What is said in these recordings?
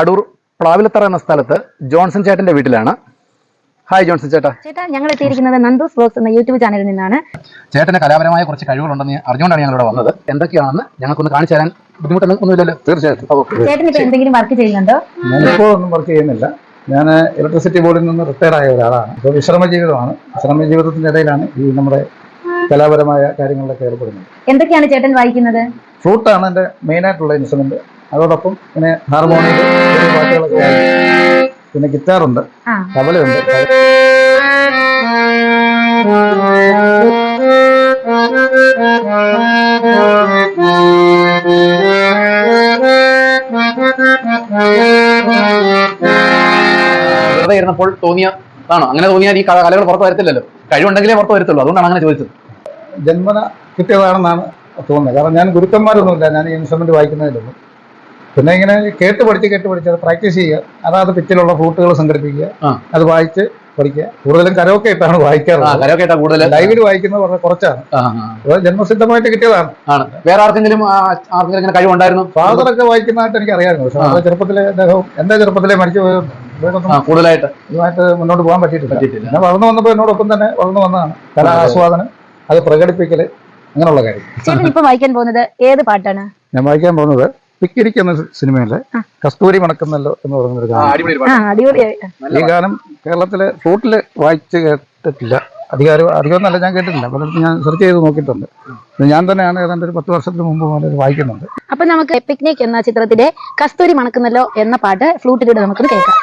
അടൂർ പ്ലാവിലത്തറ എന്ന സ്ഥലത്ത് ജോൺസൺ ചേട്ടന്റെ വീട്ടിലാണ്. ഹായ് ജോൺസൺ ചേട്ടാ. ചേട്ടാ ഞങ്ങൾ എത്തിയിരിക്കുന്നത് നന്ദൂസ് വ്ലോഗ്സ് എന്ന യൂട്യൂബ് ചാനലിൽ നിന്നാണ്. ചേട്ടന്റെ കലാപരമായ കുറച്ച് കഴിവുകളുണ്ടെന്ന് അറിഞ്ഞുകൊണ്ടാണ് ഞങ്ങൾ ഇവിടെ വന്നത്. എന്തൊക്കെയാണെന്ന് ഞങ്ങൾക്കൊന്ന് കാണിച്ചു തരാൻ ബുദ്ധിമുട്ടൊന്നും ഒന്നുമില്ലല്ലോ? തീർച്ചയായിട്ടും. ചേട്ടൻ എന്തെങ്കിലും വർക്ക് ചെയ്യുന്നുണ്ടോ? ഞാനിപ്പോൾ ഒന്നും വർക്ക് ചെയ്യുന്നില്ല. ഞാൻ ഇലക്ട്രിസിറ്റി ബോർഡിൽ നിന്ന് റിട്ടയർഡ് ആയ ഒരാളാണ്. ഇപ്പോൾ വിശ്രമ ജീവിതമാണ്. വിശ്രമ ജീവിതത്തിന്റെ ഇടയിലാണ് ഈ നമ്മുടെ കലാപരമായ കാര്യങ്ങളിലൊക്കെ ഏർപ്പെടുന്നത്. എന്തൊക്കെയാണ് ചേട്ടൻ വായിക്കുന്നത്? ഫ്ലൂട്ടാണ് എന്റെ മെയിനായിട്ടുള്ള ഇൻസ്ട്രുമെന്റ് അതോടൊപ്പം പിന്നെ ഹാർമോണിയം പാട്ടുകളൊക്കെ പിന്നെ ഗിറ്റാറുണ്ട് തബലയുണ്ട് വെറുതെ ഇരുന്നപ്പോൾ തോന്നിയ ആണോ? അങ്ങനെ തോന്നിയാൽ ഈ കലകൾ പുറത്ത് വരത്തില്ലല്ലോ. കഴിവുണ്ടെങ്കിലേ പുറത്ത് വരത്തുള്ളൂ. അതുകൊണ്ടാണ് അങ്ങനെ ചോദിച്ചത്. ജന്മന കിട്ടിയതാണെന്നാണ് തോന്നുന്നത്. കാരണം ഞാൻ ഗുരുക്കന്മാരൊന്നുമില്ല. ഞാൻ ഈ ഇൻസ്ട്രുമെന്റ് വായിക്കുന്നതിലൊന്നും. പിന്നെ ഇങ്ങനെ കേട്ട് പഠിച്ച് കേട്ട് പഠിച്ച് അത് പ്രാക്ടീസ് ചെയ്യുക. അതാത് പിറ്റിലുള്ള ഫ്ലൂട്ടുകൾ സംഘടിപ്പിക്കുക. അത് വായിച്ച് പഠിക്കുക. കൂടുതലും കരോക്കെ ഇട്ടാണ് വായിക്കാറ് കൂടുതൽ. ലൈവിൽ വായിക്കുന്നത് വളരെ കുറച്ചാണ്. ജന്മസിദ്ധമായിട്ട് കിട്ടിയതാണ്. വേറെ ആർക്കെങ്കിലും ആർക്കെങ്കിലും ഇങ്ങനെ കഴിവുണ്ടായിരുന്നു? ഫാദറൊക്കെ വായിക്കുന്നതായിട്ട് എനിക്ക് അറിയാമായിരുന്നു പക്ഷെ ചെറുപ്പത്തിലെ അദ്ദേഹം എന്റെ ചെറുപ്പത്തിലെ മരിച്ചു കൂടുതലായിട്ട്. ഇതുമായിട്ട് മുന്നോട്ട് പോകാൻ പറ്റിയിട്ടില്ല. ഞാൻ വളർന്നു വന്നപ്പോൾ എന്നോടൊപ്പം തന്നെ വളർന്നു വന്നതാണ്. കല ആസ്വാദനം അത് പ്രകടിപ്പിക്കൽ അങ്ങനെയുള്ള കാര്യം. ചേട്ടൻ ഇപ്പൊ വായിക്കാൻ പോകുന്നത് ഏത് പാട്ടാണ്? ഞാൻ വായിക്കാൻ പോകുന്നത് പിക്കിരിക്ക് എന്ന സിനിമയിലെ കസ്തൂരി മണക്കുന്നല്ലോ എന്ന് പറയുന്ന ഒരു ഗാനം. ഈ ഗാനം കേരളത്തിലെ ഫ്ലൂട്ടിൽ വായിച്ച് കേട്ടിട്ടില്ല. അധികാരം അധികമൊന്നല്ല ഞാൻ കേട്ടിട്ടില്ല. പലർക്കും ഞാൻ സെർച്ച് ചെയ്ത് നോക്കിയിട്ടുണ്ട്. ഞാൻ തന്നെയാണ് ഏതാണ്ട് ഒരു പത്ത് വർഷത്തിന് മുമ്പ് മുതൽ വായിക്കുന്നുണ്ട്. അപ്പൊ നമുക്ക് പിക്നിക് എന്ന ചിത്രത്തിലെ കസ്തൂരി മണക്കുന്നല്ലോ എന്ന പാട്ട് ഫ്ലൂട്ടിലൂടെ നമുക്ക് കേൾക്കാം.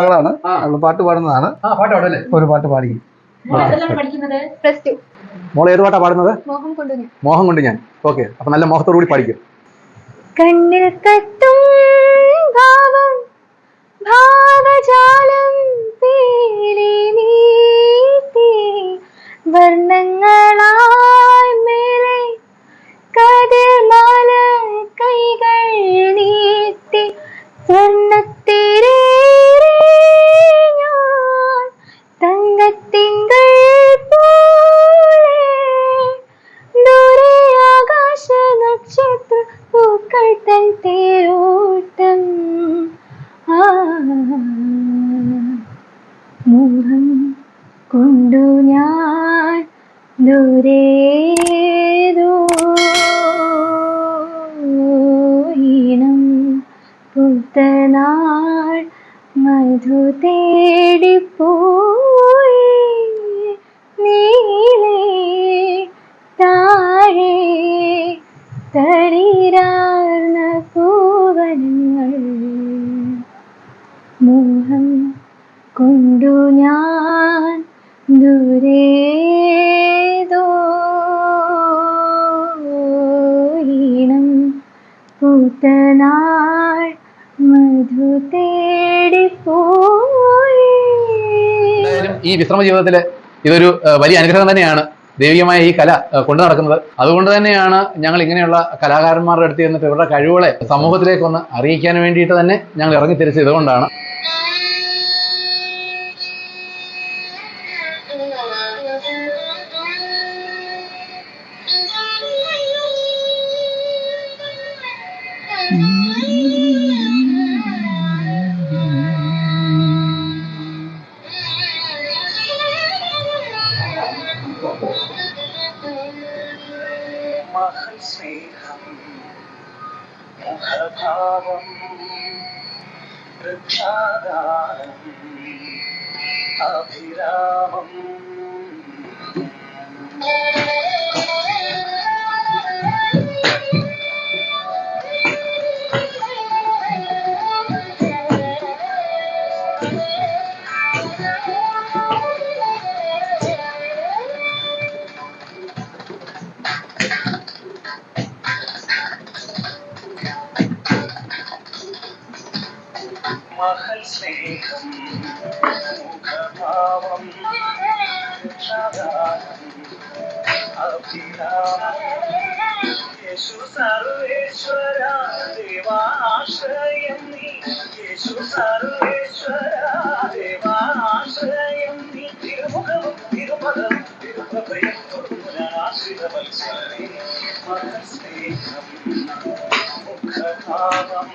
മകളാണ്. അവൾ പാട്ട് പാടുന്നതാണ്. ആ പാട്ട് പാടല്ലേ ഒരു പാട്ട് പാടി. മോൾ ഏത് പാട്ടാ പാടുന്നത്? മോഹം കൊണ്ടു ഞാൻ. കൊണ്ട് ഞാൻ. ഓക്കെ അപ്പൊ നല്ല മോഹത്തോടു കൂടി പഠിക്കും കണ്ണിൽ കത്തും ഭാവം ഭാവജാലം പീലി പൂത്തനാൾ മധു തേടിപ്പോയി ഈ വിശ്രമ ജീവിതത്തിൽ ഇതൊരു വലിയ അനുഗ്രഹം തന്നെയാണ് ദൈവികമായ ഈ കല കൊണ്ടു നടക്കുന്നത്. അതുകൊണ്ട് തന്നെയാണ് ഞങ്ങൾ ഇങ്ങനെയുള്ള കലാകാരന്മാരുടെ അടുത്ത് ചെന്നിട്ട് ഇവരുടെ കഴിവുകളെ സമൂഹത്തിലേക്ക് ഒന്ന് അറിയിക്കാൻ വേണ്ടിയിട്ട് തന്നെ ഞങ്ങൾ ഇറങ്ങി തിരിച്ചത് ഇതുകൊണ്ടാണ്. മഹസ്നേഹം స్నేహం ప్రభావం ప్రఖ్యాదానం అభిరామం സ്നേഹം മുഖഭാവം യേശു സർവേശ്വര ദേവാശ്രയം നീ യേശു സർവേശ്വര ദേവാശ്രയം നീ തിരുമുഖവും തിരുപദവും തിരുപ്രഭയും ആശ്രിതവത്സരേ മനസ്നേഹം മുഖഭാവം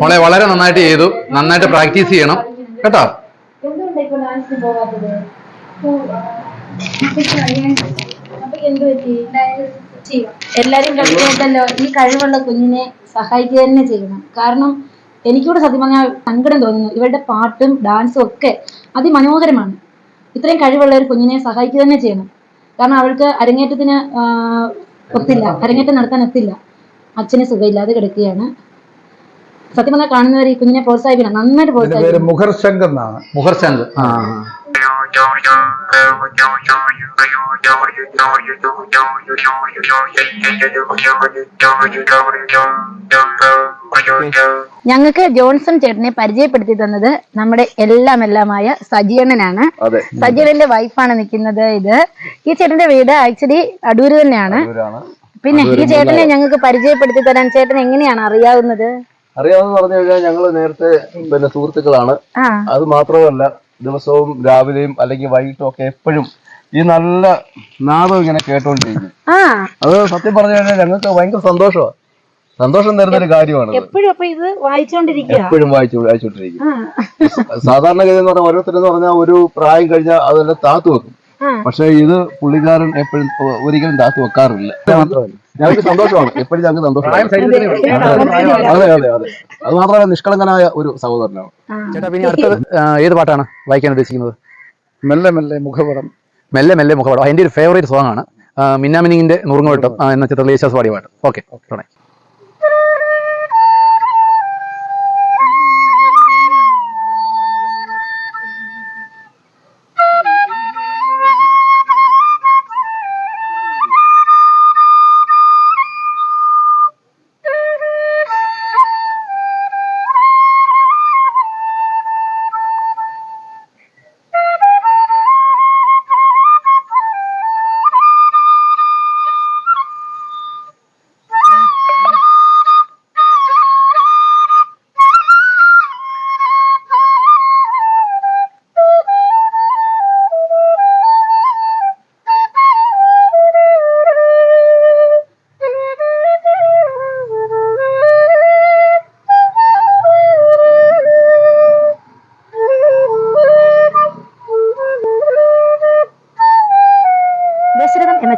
മോളെ വളരെ നന്നായിട്ട് ചെയ്തു. നന്നായിട്ട് പ്രാക്ടീസ് ചെയ്യണം. കേട്ടോ? എല്ലാരും കണ്ടിട്ടുണ്ടല്ലോ ഈ കഴിവുള്ള കുഞ്ഞിനെ സഹായിക്കുക തന്നെ ചെയ്യണം. കാരണം എനിക്കൂടെ സത്യം പറഞ്ഞാൽ സങ്കടം തോന്നുന്നു. ഇവരുടെ പാട്ടും ഡാൻസും ഒക്കെ അതിമനോഹരമാണ്. ഇത്രയും കഴിവുള്ള ഒരു കുഞ്ഞിനെ സഹായിക്കുക തന്നെ ചെയ്യണം. കാരണം അവൾക്ക് അരങ്ങേറ്റത്തിന് ആ, ഒത്തില്ല. അരങ്ങേറ്റം നടത്താൻ ഒത്തില്ല. അച്ഛന് സുഖമില്ലാതെ കിടക്കുകയാണ്. സത്യം പറഞ്ഞാൽ കാണുന്നവർ ഈ കുഞ്ഞിനെ പ്രോത്സാഹിപ്പിക്കണം. നന്നായിട്ട് പ്രോത്സാഹിപ്പിക്കണം. മുഖർശങ്ക് എന്നാണ്. മുഖർചന്ദ് ആ ഞങ്ങൾക്ക് ജോൺസൺ ചേട്ടനെ പരിചയപ്പെടുത്തി തന്നത് നമ്മുടെ എല്ലാം എല്ലാമായ സജീവണ്ണനാണ് സജീണന്റെ വൈഫാണ് നിൽക്കുന്നത് ഇത്. ഈ ചേട്ടന്റെ വീട് ആക്ച്വലി അടൂര് തന്നെയാണ്. പിന്നെ ഈ ചേട്ടനെ ഞങ്ങൾക്ക് പരിചയപ്പെടുത്തി തരാൻ ചേട്ടൻ എങ്ങനെയാണ് അറിയാവുന്നത്? അറിയാവുന്ന പറഞ്ഞു കഴിഞ്ഞാൽ ഞങ്ങൾ നേരത്തെ പിന്നെ സുഹൃത്തുക്കളാണ്. അത് മാത്രമല്ല ദിവസവും രാവിലെയും അല്ലെങ്കിൽ വൈകിട്ടും ഒക്കെ എപ്പോഴും ഈ നല്ല നാദം ഇങ്ങനെ കേട്ടോണ്ടിരിക്കും ആ. അത് സത്യം പറഞ്ഞു കഴിഞ്ഞാൽ ഞങ്ങൾക്ക് ഭയങ്കര സന്തോഷമാണ് സന്തോഷം തരുന്ന ഒരു കാര്യമാണ് എപ്പോഴും എപ്പോഴും വായിച്ചു വായിച്ചോണ്ടിരിക്കും. സാധാരണ സാധാരണഗതി എന്ന് പറഞ്ഞാൽ ഓരോരുത്തരെന്ന് പറഞ്ഞാൽ ഒരു പ്രായം കഴിഞ്ഞാൽ അതെല്ലാം താത്തു വെക്കും. പക്ഷെ ഇത് പുള്ളിക്കാരൻ എപ്പോഴും ഒരിക്കലും താത്തു വെക്കാറില്ല. ഞങ്ങൾക്ക് സന്തോഷമാണ്. എപ്പോഴും ഞങ്ങൾക്ക് സന്തോഷമാണ്. അതെ. അതെ അതെ അത് മാത്രമല്ല നിഷ്കളങ്കനായ ഒരു സഹോദരനാണ്. ചേട്ടാ പിന്നെ അടുത്തത് ഏത് പാട്ടാണ് വായിക്കാൻ ഉദ്ദേശിക്കുന്നത്? മെല്ലെ മെല്ലെ മുഖപടം. മെല്ലെ മെല്ലെ മുഖപാഠം എന്റെ ഒരു ഫേവറേറ്റ് സോങ്ങാണ് മിന്നാമിനിങ്ങിന്റെ നുറുങ്ങോട്ടം എന്ന ചിത്രത്തിൽ യേശാസ് പാടിയ പാട്ട്. ഓക്കെ തുടങ്ങി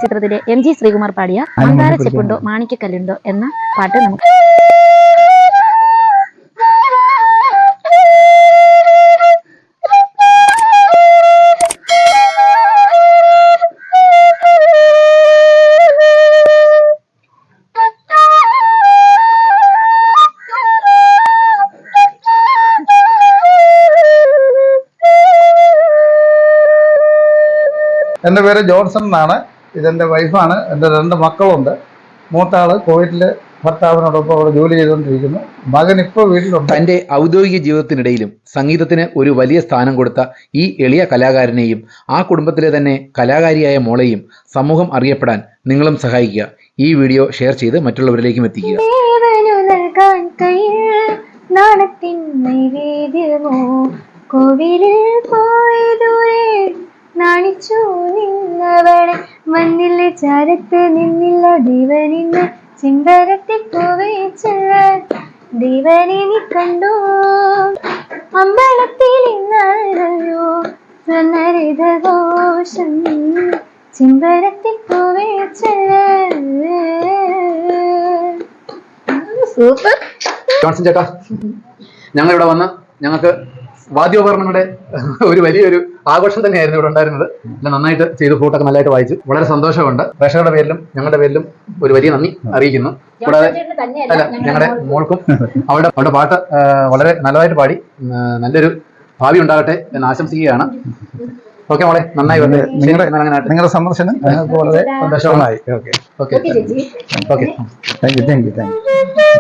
ചിത്രത്തിലെ എം ജി ശ്രീകുമാർ പാടിയ അങ്കാര ചെപ്പുണ്ടോ മാണിക്കക്കല്ലുണ്ടോ എന്ന പാട്ട് നമുക്ക് എന്റെ പേര് ജോൺസൺ എന്നാണ്. ഇതെന്റെ വൈഫാണ് എന്റെ രണ്ട് മക്കളുണ്ട്. മൂത്താൾ കോവിഡിൽ ഭർത്താവിനോടൊപ്പം അവിടെ ജോലി ചെയ്തുകൊണ്ടിരിക്കുന്നു. മകൻ ഇപ്പോൾ വീട്ടിലുണ്ട്. തന്റെ ഔദ്യോഗിക ജീവിതത്തിനിടയിലും സംഗീതത്തിന് ഒരു വലിയ സ്ഥാനം കൊടുത്ത ഈ എളിയ കലാകാരനെയും ആ കുടുംബത്തിലെ തന്നെ കലാകാരിയായ മോളെയും സമൂഹം അറിയപ്പെടാൻ നിങ്ങളും സഹായിക്കുക. ഈ വീഡിയോ ഷെയർ ചെയ്ത് മറ്റുള്ളവരിലേക്കും എത്തിക്കുക. നാണത്തിൻ നൈവേദ്യമോ? കോവിലിൽ പോയി ദൂരെ നാണിച്ചു ചാരത്ത് നിന്നില്ല ദേവനിന്ന് ചിന്തരത്തിപ്പോവേ ദൈവനെ നീ കണ്ടു. അമ്പലത്തിൽ ഇന്നല്ലോ സ്വർണരഥഘോഷം ചിന്തരത്തി ചെല്ലാൻ. സൂപ്പർ. ജോൺസൺ ചേട്ടാ ഞങ്ങൾ ഇവിടെ വന്ന് ഞങ്ങൾക്ക് വാദ്യോപകരണങ്ങളുടെ ഒരു വലിയൊരു ആഘോഷം തന്നെയായിരുന്നു ഇവിടെ ഉണ്ടായിരുന്നത്. എല്ലാം നന്നായിട്ട് ചെയ്ത് ഫ്ലൂട്ടൊക്കെ നല്ലതായിട്ട് വായിച്ചു. വളരെ സന്തോഷമുണ്ട്. പ്രേക്ഷകരുടെ പേരിലും ഞങ്ങളുടെ പേരിലും ഒരു വലിയ നന്ദി അറിയിക്കുന്നു. കൂടാതെ അല്ല ഞങ്ങളുടെ മോൾക്കും. അവളുടെ അവളുടെ പാട്ട് വളരെ നല്ലതായിട്ട് പാടി. നല്ലൊരു ഭാവി ഉണ്ടാകട്ടെ എന്ന് ആശംസിക്കുകയാണ്. ഓക്കെ മോളെ നന്നായി വന്നു. നിങ്ങളുടെ അങ്ങനെ നിങ്ങളുടെ സന്ദർശനം ഞങ്ങൾക്ക് വളരെ സന്തോഷമായി. Okay. Okay. Okay. Thank you thank you thank you.